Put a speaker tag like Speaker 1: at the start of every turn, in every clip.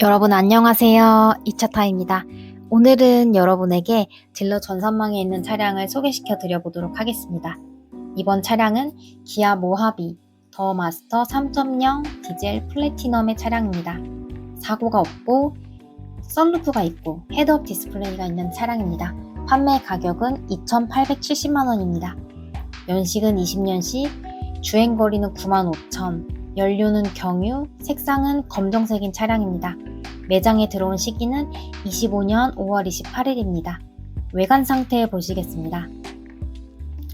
Speaker 1: 여러분 안녕하세요. 이차타입니다. 오늘은 여러분에게 딜러 전산망에 있는 차량을 소개시켜 드려 보도록 하겠습니다. 이번 차량은 기아 모하비 더 마스터 3.0 디젤 플래티넘의 차량입니다. 사고가 없고 썬루프가 있고 헤드업 디스플레이가 있는 차량입니다. 판매 가격은 2,870만 원입니다. 연식은 20년식, 주행 거리는 95,000, 연료는 경유, 색상은 검정색인 차량입니다. 매장에 들어온 시기는 25년 5월 28일입니다. 외관 상태 보시겠습니다.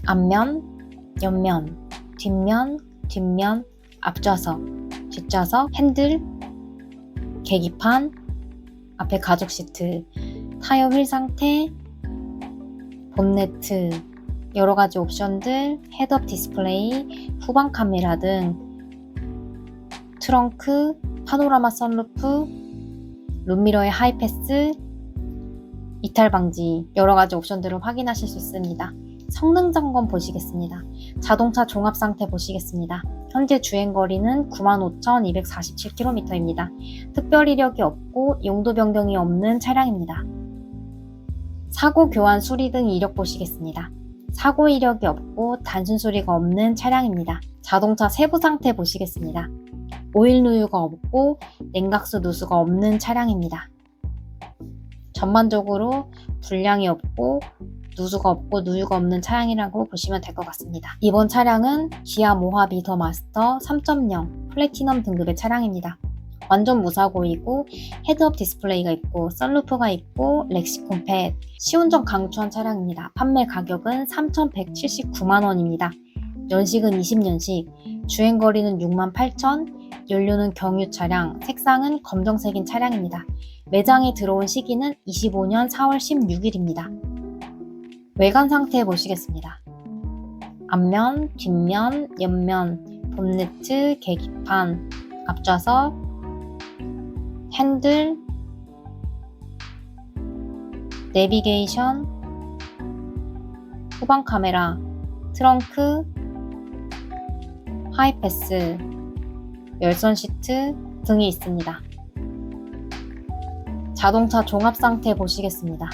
Speaker 1: 앞면, 옆면, 뒷면, 뒷면, 앞좌석, 뒷좌석, 핸들, 계기판, 앞에 가죽 시트, 타이어 휠 상태, 본네트, 여러 가지 옵션들, 헤드업 디스플레이, 후방 카메라 등 트렁크, 파노라마 선루프, 룸미러의 하이패스, 이탈 방지 여러 가지 옵션들을 확인하실 수 있습니다. 성능 점검 보시겠습니다. 자동차 종합 상태 보시겠습니다. 현재 주행 거리는 95,247km입니다. 특별 이력이 없고 용도 변경이 없는 차량입니다. 사고 교환 수리 등 이력 보시겠습니다. 사고 이력이 없고 단순 수리가 없는 차량입니다. 자동차 세부 상태 보시겠습니다. 오일 누유가 없고 냉각수 누수가 없는 차량입니다. 전반적으로 불량이 없고 누수가 없고 누유가 없는 차량이라고 보시면 될 것 같습니다. 이번 차량은 기아 모하비 더 마스터 3.0 플래티넘 등급의 차량입니다. 완전 무사고이고 헤드업 디스플레이가 있고 썬루프가 있고 렉시콘 팻 시운전 강추한 차량입니다. 판매 가격은 3,179만 원입니다. 연식은 20년식, 주행거리는 68,000, 연료는 경유 차량, 색상은 검정색인 차량입니다. 매장에 들어온 시기는 25년 4월 16일입니다. 외관 상태 보시겠습니다. 앞면, 뒷면, 옆면, 본네트, 계기판, 앞좌석, 핸들, 내비게이션, 후방 카메라, 트렁크, 하이패스, 열선 시트 등이 있습니다. 자동차 종합 상태 보시겠습니다.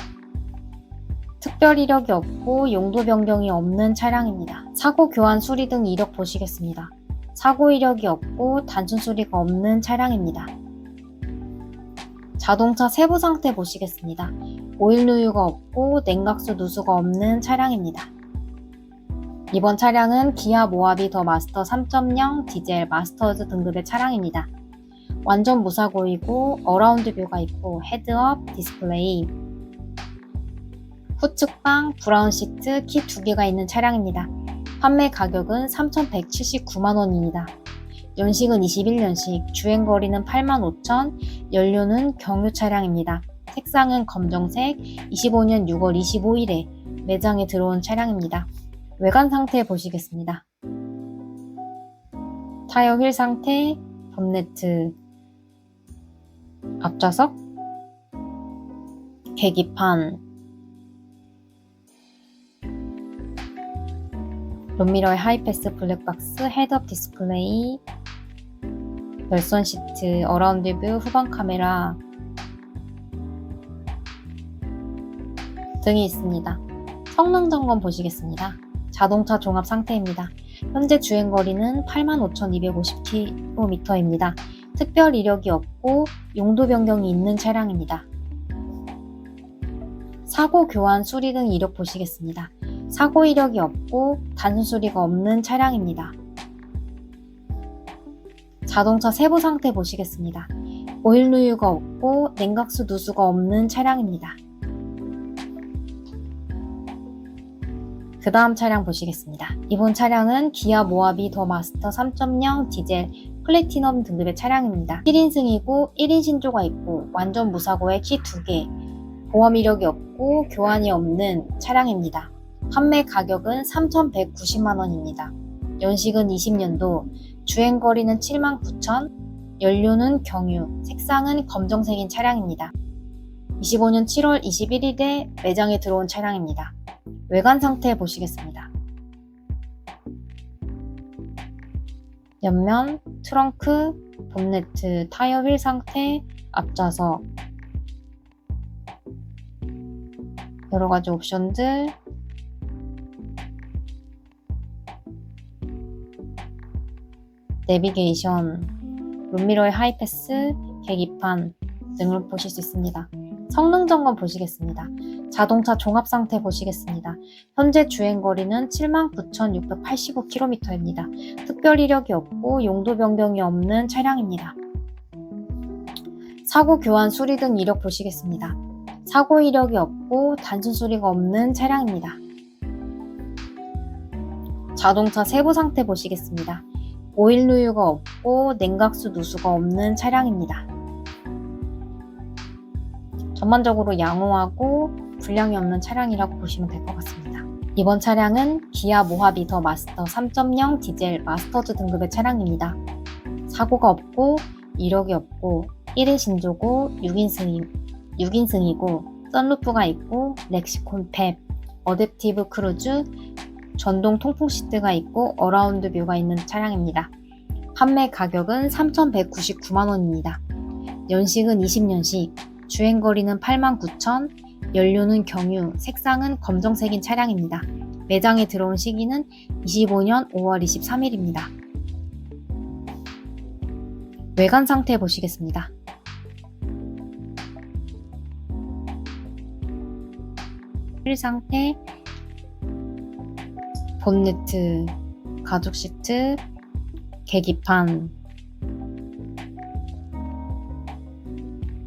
Speaker 1: 특별 이력이 없고 용도 변경이 없는 차량입니다. 사고 교환 수리 등 이력 보시겠습니다. 사고 이력이 없고 단순 수리가 없는 차량입니다. 자동차 세부 상태 보시겠습니다. 오일 누유가 없고 냉각수 누수가 없는 차량입니다. 이번 차량은 기아 모하비 더 마스터 3.0 디젤 마스터즈 등급의 차량입니다. 완전 무사고이고 어라운드 뷰가 있고 헤드업 디스플레이 후측방 브라운 시트 키두 개가 있는 차량입니다. 판매 가격은 3,179만 원입니다. 연식은 21년식, 주행거리는 85,000, 연료는 경유 차량입니다. 색상은 검정색, 25년 6월 25일에 매장에 들어온 차량입니다. 외관 상태 보시겠습니다. 타이어 휠 상태, 본네트, 앞좌석, 계기판, 룸미러의 하이패스 블랙박스, 헤드업 디스플레이, 열선 시트, 어라운드 뷰, 후방 카메라 등이 있습니다. 성능 점검 보시겠습니다. 자동차 종합 상태입니다. 현재 주행 거리는 85,250km입니다. 특별 이력이 없고 용도 변경이 있는 차량입니다. 사고 교환 수리 등 이력 보시겠습니다. 사고 이력이 없고 단순 수리가 없는 차량입니다. 자동차 세부 상태 보시겠습니다. 오일 누유가 없고 냉각수 누수가 없는 차량입니다. 그 다음 차량 보시겠습니다. 이번 차량은 기아 모하비 더 마스터 3.0 디젤 플래티넘 등급의 차량입니다. 1인승이고 1인 신조가 있고 완전 무사고에 키 2개, 보험 이력이 없고 교환이 없는 차량입니다. 판매 가격은 3,190만 원입니다. 연식은 20년도, 주행 거리는 79,000, 연료는 경유, 색상은 검정색인 차량입니다. 25년 7월 21일에 매장에 들어온 차량입니다. 외관 상태 보시겠습니다. 옆면, 트렁크, 본네트, 타이어 휠 상태, 앞좌석, 여러 가지 옵션들, 내비게이션, 룸미러의 하이패스, 계기판 등을 보실 수 있습니다. 성능 점검 보시겠습니다. 자동차 종합 상태 보시겠습니다. 현재 주행 거리는 79,685km입니다. 특별 이력이 없고 용도 변경이 없는 차량입니다. 사고 교환 수리 등 이력 보시겠습니다. 사고 이력이 없고 단순 수리가 없는 차량입니다. 자동차 세부 상태 보시겠습니다. 오일 누유가 없고 냉각수 누수가 없는 차량입니다. 전반적으로 양호하고 불량이 없는 차량이라고 보시면 될 것 같습니다. 이번 차량은 기아 모하비 더 마스터 3.0 디젤 마스터즈 등급의 차량입니다. 사고가 없고 이력이 없고 1인 신조고 6인승이, 6인승이고 썬루프가 있고 렉시콘 펩, 어댑티브 크루즈, 전동 통풍 시트가 있고 어라운드 뷰가 있는 차량입니다. 판매 가격은 3,199만 원입니다. 연식은 20년식, 주행거리는 89,000, 연료는 경유, 색상은 검정색인 차량입니다. 매장에 들어온 시기는 25년 5월 23일입니다. 외관 상태 보시겠습니다. 휠 상태, 본네트, 가죽 시트, 계기판,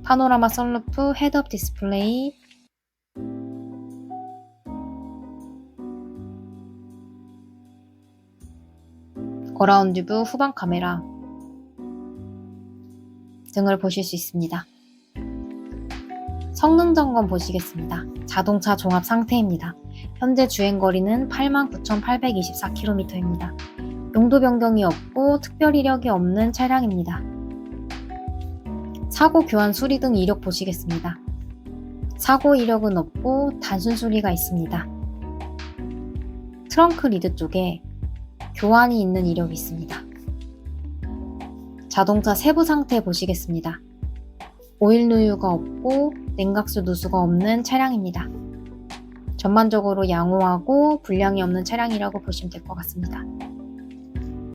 Speaker 1: 파노라마 선루프, 헤드업 디스플레이, 어라운드 뷰 후방 카메라 등을 보실 수 있습니다. 성능 점검 보시겠습니다. 자동차 종합 상태입니다. 현재 주행 거리는 89,824km입니다. 용도 변경이 없고 특별 이력이 없는 차량입니다. 사고 교환 수리 등 이력 보시겠습니다. 사고 이력은 없고 단순 수리가 있습니다. 트렁크 리드 쪽에 교환이 있는 이력이 있습니다. 자동차 세부 상태 보시겠습니다. 오일 누유가 없고 냉각수 누수가 없는 차량입니다. 전반적으로 양호하고 불량이 없는 차량이라고 보시면 될 것 같습니다.